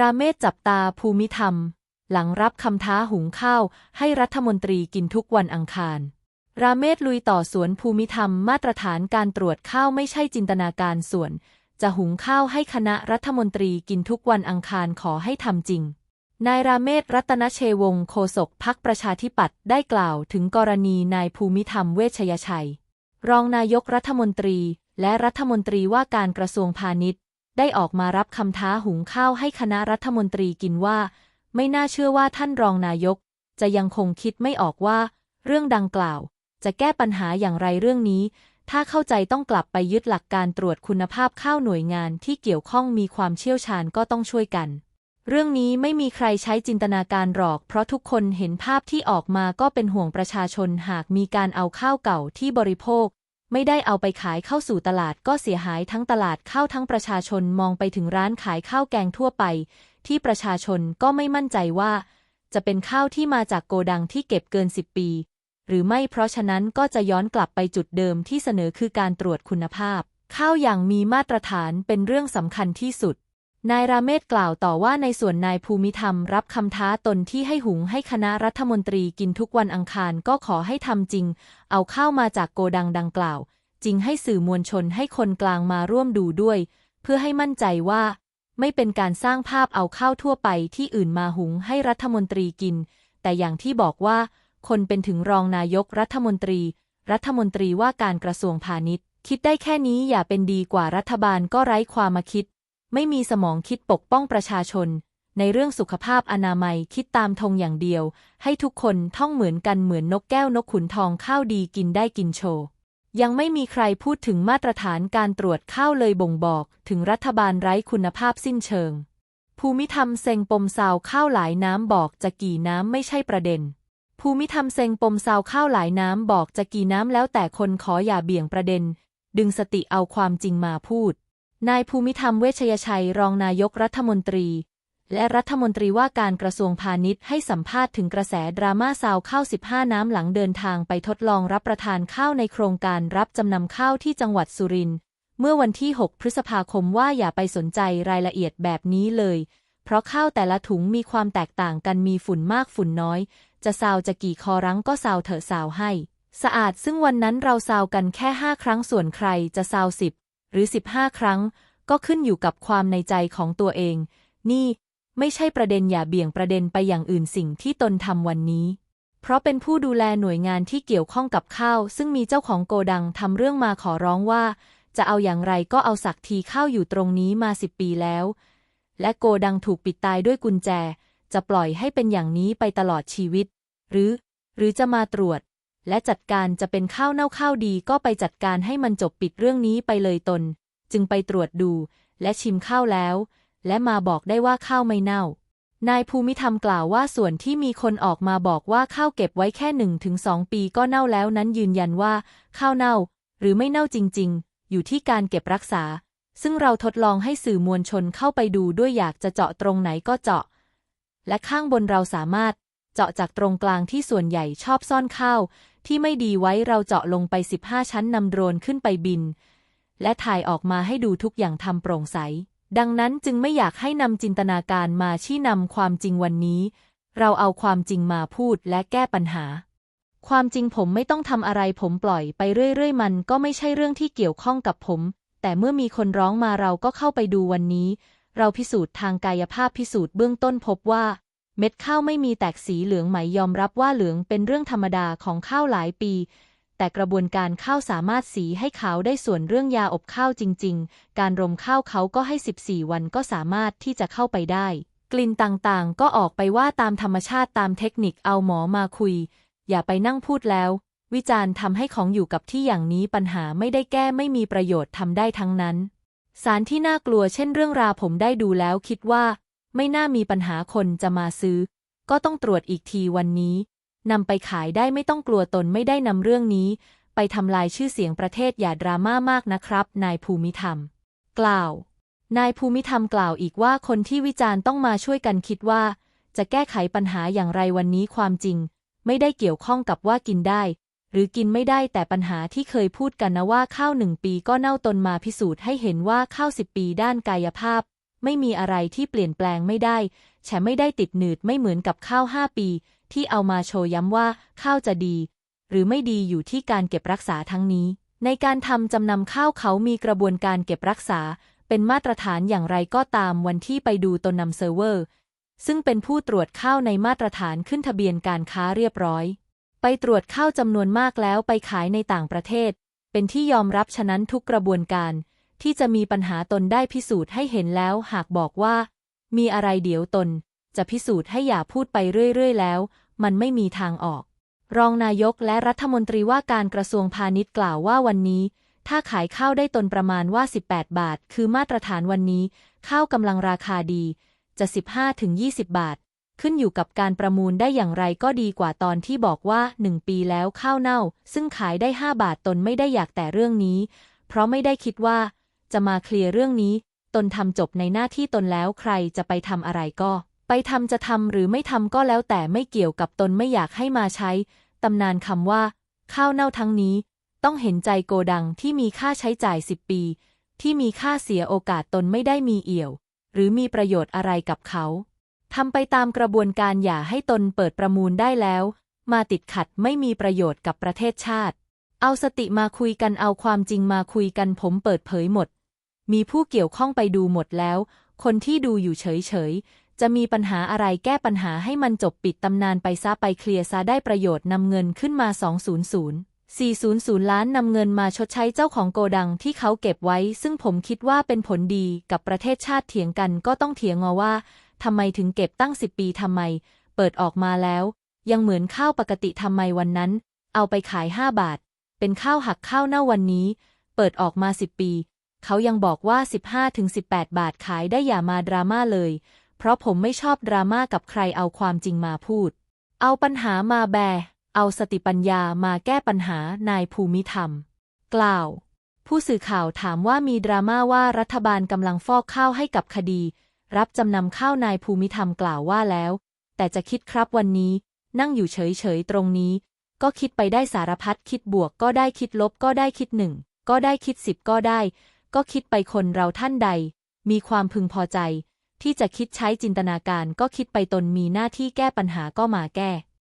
ราเมศจับตาภูมิธรรม หลังรับคำท้าหุงข้าวให้รัฐมนตรีกินทุกวันอังคาร ราเมศลุยต่อสวนภูมิธรรมมาตรฐานการตรวจข้าวไม่ใช่จินตนาการส่วน จะหุงข้าวให้คณะรัฐมนตรีกินทุกวันอังคารขอให้ทำจริง นายราเมศรัตนเชวงโฆษกพักประชาธิปัตย์ได้กล่าวถึงกรณีนายภูมิธรรมเวชยชัย รองนายกรัฐมนตรีและรัฐมนตรีว่าการกระทรวงพาณิชย์ ได้ออกมารับคำท้าหุงข้าวให้คณะรัฐมนตรีกินว่า ไม่น่าเชื่อว่าท่านรองนายก จะยังคงคิดไม่ออกว่า เรื่องดังกล่าว จะแก้ปัญหาอย่างไรเรื่องนี้ ถ้าเข้าใจต้องกลับไปยึดหลักการตรวจคุณภาพข้าวหน่วยงานที่เกี่ยวข้องมีความเชี่ยวชาญก็ต้องช่วยกัน เรื่องนี้ไม่มีใครใช้จินตนาการหรอก เพราะทุกคนเห็นภาพที่ออกมาก็เป็นห่วงประชาชนหากมีการเอาข้าวเก่าที่บริโภค ไม่ได้เอาไปขายเข้าสู่ตลาดก็เสียหายทั้งตลาดข้าวทั้งประชาชนมองไปถึงร้านขายข้าวแกงทั่วไป ที่ประชาชนก็ไม่มั่นใจว่า จะเป็นข้าวที่มาจากโกดังที่เก็บเกิน 10 ปี หรือไม่เพราะฉะนั้นก็จะย้อนกลับไปจุดเดิมที่เสนอคือการตรวจคุณภาพ ข้าวอย่างมีมาตรฐานเป็นเรื่องสำคัญที่สุด นายราเมศกล่าวต่อว่าในส่วนนายภูมิธรรมรับคำท้าตนที่ให้หุงให้คณะรัฐมนตรีกินทุกวันอังคารก็ขอให้ทำจริง เอาข้าวมาจากโกดังดังกล่าว จริงให้สื่อมวลชนให้คนกลางมาร่วมดูด้วย เพื่อให้มั่นใจว่า ไม่เป็นการสร้างภาพเอาข้าวทั่วไปที่อื่นมาหุงให้รัฐมนตรีกิน แต่อย่างที่บอกว่า คนเป็นถึงรองนายกรัฐมนตรี รัฐมนตรีว่าการกระทรวงพาณิชย์ คิดได้แค่นี้อย่าเป็นดีกว่ารัฐบาลก็ไร้ความมาคิด ไม่มีสมองคิดปกป้องประชาชน ในเรื่องสุขภาพอนามัยคิดตามธงอย่างเดียว ให้ทุกคนท่องเหมือนกันเหมือนนกแก้วนกขุนทองข้าวดีกินได้กินโชว์ยังไม่มีใครพูดถึงมาตรฐานการตรวจข้าวเลยบ่งบอกถึงรัฐบาลไร้คุณภาพสิ้นเชิง ภูมิธรรมเซงปมซาวข้าวหลายน้ำบอกจะกี่น้ำไม่ใช่ประเด็น ภูมิธรรมเซงปมซาวข้าวหลายน้ำบอกจะกี่น้ำแล้วแต่คนขออย่าเบี่ยงประเด็น ดึงสติเอาความจริงมาพูด นายภูมิธรรมเวชยชัยรองนายกรัฐมนตรี และรัฐมนตรีว่าการกระทรวงพาณิชย์ให้สัมภาษณ์ถึงกระแสดราม่าซาวข้าว 15 น้ำหลังเดินทางไปทดลองรับประทานข้าวในโครงการรับจำนำข้าวที่จังหวัดสุรินทร์เมื่อวันที่ 6 พฤษภาคมว่าอย่าไปสนใจรายละเอียดแบบนี้เลย เพราะข้าวแต่ละถุงมีความแตกต่างกันมีฝุ่นมากฝุ่นน้อย จะซาวจะกี่คอรั้งก็ซาวเถอะซาวให้ สะอาดซึ่งวันนั้นเราซาวกันแค่ 5 ครั้งส่วนใครจะซาวสิบ หรือ 15 ครั้ง ก็ขึ้นอยู่กับความในใจของตัวเอง นี่ไม่ใช่ประเด็นอย่าเบี่ยงประเด็นไปอย่างอื่นสิ่งที่ตนทำวันนี้ เพราะเป็นผู้ดูแลหน่วยงานที่เกี่ยวข้องกับข้าว ซึ่งมีเจ้าของโกดังทำเรื่องมาขอร้องว่า จะเอาอย่างไรก็เอาสักทีข้าวอยู่ตรงนี้มาสิบปีแล้ว และโกดังถูกปิดตายด้วยกุญแจ จะปล่อยให้เป็นอย่างนี้ไปตลอดชีวิต หรือ หรือจะมาตรวจ และจัดการจะเป็นข้าวเน่าข้าวดีก็ไปจัดการให้มันจบปิดเรื่องนี้ไปเลยตน จึงไปตรวจดู และชิมข้าวแล้ว และมาบอกได้ว่าข้าวไม่เน่า นายภูมิธรรมกล่าวว่าส่วนที่มีคนออกมาบอกว่าข้าวเก็บไว้แค่หนึ่งถึงสองปีก็เน่าแล้วนั้นยืนยันว่า ข้าวเน่า หรือไม่เน่าจริง ๆ อยู่ที่การเก็บรักษา ซึ่งเราทดลองให้สื่อมวลชนเข้าไปดูด้วยอยากจะเจาะตรงไหนก็เจาะ และข้างบนเราสามารถเจาะจากตรงกลางที่ส่วนใหญ่ชอบซ่อนข้าว ที่ไม่ดีไว้เราเจาะลงไป 15 ชั้นนำโดรนขึ้นไปบิน และถ่ายออกมาให้ดูทุกอย่างทำโปร่งใส ดังนั้นจึงไม่อยากให้นำจินตนาการมาชี้นำความจริงวันนี้ เราเอาความจริงมาพูดและแก้ปัญหา ความจริงผมไม่ต้องทำอะไรผมปล่อยไปเรื่อยๆ มันก็ไม่ใช่เรื่องที่เกี่ยวข้องกับผม แต่เมื่อมีคนร้องมาเราก็เข้าไปดูวันนี้ เราพิสูจน์ทางกายภาพพิสูจน์เบื้องต้นพบว่า เม็ดข้าวไม่มีแตกสีเหลืองไหมยอมรับว่าเหลืองเป็นเรื่องธรรมดาของข้าวหลายปี แต่กระบวนการข้าวสามารถสีให้ขาวได้ส่วนเรื่องยาอบข้าวจริง ๆ การรมข้าวเขาก็ให้ 14 วันก็สามารถที่จะเข้าไปได้ กลิ่นต่างๆ ก็ออกไปว่าตามธรรมชาติตามเทคนิคเอาหมอมาคุย อย่าไปนั่งพูดแล้ว วิจารณ์ทำให้ของอยู่กับที่อย่างนี้ปัญหาไม่ได้แก้ไม่มีประโยชน์ทำได้ทั้งนั้นสารที่น่ากลัวเช่นเรื่องราผมได้ดูแล้วคิดว่า ไม่น่ามีปัญหาคนจะมาซื้อ ก็ต้องตรวจอีกทีวันนี้นำไปขายได้ไม่ต้องกลัวตนไม่ได้นำเรื่องนี้ ไปทำลายชื่อเสียงประเทศอย่าดราม่ามากนะครับ นายภูมิธรรม กล่าว นายภูมิธรรมกล่าวอีกว่าคนที่วิจารณ์ต้องมาช่วยกันคิดว่า จะแก้ไขปัญหาอย่างไรวันนี้ความจริง ไม่ได้เกี่ยวข้องกับว่ากินได้ หรือกินไม่ได้แต่ปัญหาที่เคยพูดกันนะว่าข้าวหนึ่งปีก็เน่าตนมาพิสูจน์ให้เห็นว่าข้าวสิบปีด้านกายภาพ ไม่มีอะไรที่เปลี่ยนแปลงไม่ได้ แฉไม่ได้ติดหนืดไม่เหมือนกับข้าวห้าปี ที่เอามาโชว์ย้ำว่าข้าวจะดี หรือไม่ดีอยู่ที่การเก็บรักษาทั้งนี้ ในการทำจำนำข้าวเขามีกระบวนการเก็บรักษา เป็นมาตรฐานอย่างไรก็ตามวันที่ไปดูตนนำเซิร์ฟเวอร์ ซึ่งเป็นผู้ตรวจข้าวในมาตรฐานขึ้นทะเบียนการค้าเรียบร้อย ไปตรวจข้าวจำนวนมากแล้วไปขายในต่างประเทศ เป็นที่ยอมรับฉะนั้นทุกกระบวนการ ที่จะมีปัญหาตนได้พิสูจน์ให้เห็นแล้ว หากบอกว่า มีอะไรเดี๋ยวตน จะพิสูจน์ให้อย่าพูดไปเรื่อยๆแล้ว มันไม่มีทางออก รองนายกและรัฐมนตรีว่าการกระทรวงพาณิชย์กล่าวว่าวันนี้ ถ้าขายข้าวได้ตนประมาณว่า 18 บาท คือมาตรฐานวันนี้ ข้าวกำลังราคาดี จะ 15-20 บาท ขึ้นอยู่กับการประมูลได้อย่างไรก็ดีกว่าตอนที่บอกว่า 1 ปีแล้วข้าวเน่า ซึ่งขายได้ 5 บาทตนไม่ได้อยากแต่เรื่องนี้ เพราะไม่ได้คิดว่า จะมาเคลียร์เรื่องนี้ ตนทำจบในหน้าที่ตนแล้วใครจะไปทำอะไรก็ ไปทำจะทำหรือไม่ทำก็แล้วแต่ไม่เกี่ยวกับตนไม่อยากให้มาใช้ตำนานคำว่า ข้าวเน่าทั้งนี้ ต้องเห็นใจโกดังที่มีค่าใช้จ่าย10ปี ที่มีค่าเสียโอกาสตนไม่ได้มีเอี่ยว หรือมีประโยชน์อะไรกับเขาทำไปตามกระบวนการอย่าให้ตนเปิดประมูลได้แล้ว มาติดขัดไม่มีประโยชน์กับประเทศชาติ เอาสติมาคุยกันเอาความจริงมาคุยกันผมเปิดเผยหมด มีผู้เกี่ยวข้องไปดูหมดแล้ว คนที่ดูอยู่เฉยๆ จะมีปัญหาอะไรแก้ปัญหาให้มันจบปิดตำนานไปซะไปเคลียร์ซะได้ประโยชน์นำเงินขึ้นมา 200 400 ล้านนำเงินมาชดใช้เจ้าของโกดังที่เขาเก็บไว้ ซึ่งผมคิดว่าเป็นผลดีกับประเทศชาติเถียงกันก็ต้องเถียงงอว่าทำไมถึงเก็บตั้ง 10 ปีทำไม เปิดออกมาแล้ว ยังเหมือนข้าวปกติทำไมวันนั้น เอาไปขาย 5 บาท เป็นข้าวหักข้าวเน่าวันนี้ เปิดออกมา 10 ปี เขายังบอกว่า 15-18 บาทขายได้อย่ามาดราม่าเลย เพราะผมไม่ชอบดราม่ากับใครเอาความจริงมาพูด เอาปัญหามาแบ เอาสติปัญญามาแก้ปัญหานายภูมิธรรม กล่าว ผู้สื่อข่าวถามว่ามีดราม่าว่ารัฐบาลกำลังฟอกข้าวให้กับคดี รับจำนำข้าวนายภูมิธรรมกล่าวว่าแล้ว แต่จะคิดครับวันนี้ นั่งอยู่เฉยๆตรงนี้ ก็คิดไปได้สารพัดคิดบวกก็ได้คิดลบก็ได้คิดหนึ่งก็ได้คิดสิบก็ได้ ก็คิดไปคนเราท่านใด มีความพึงพอใจ ที่จะคิดใช้จินตนาการก็คิดไปตนมีหน้าที่แก้ปัญหาก็มาแก้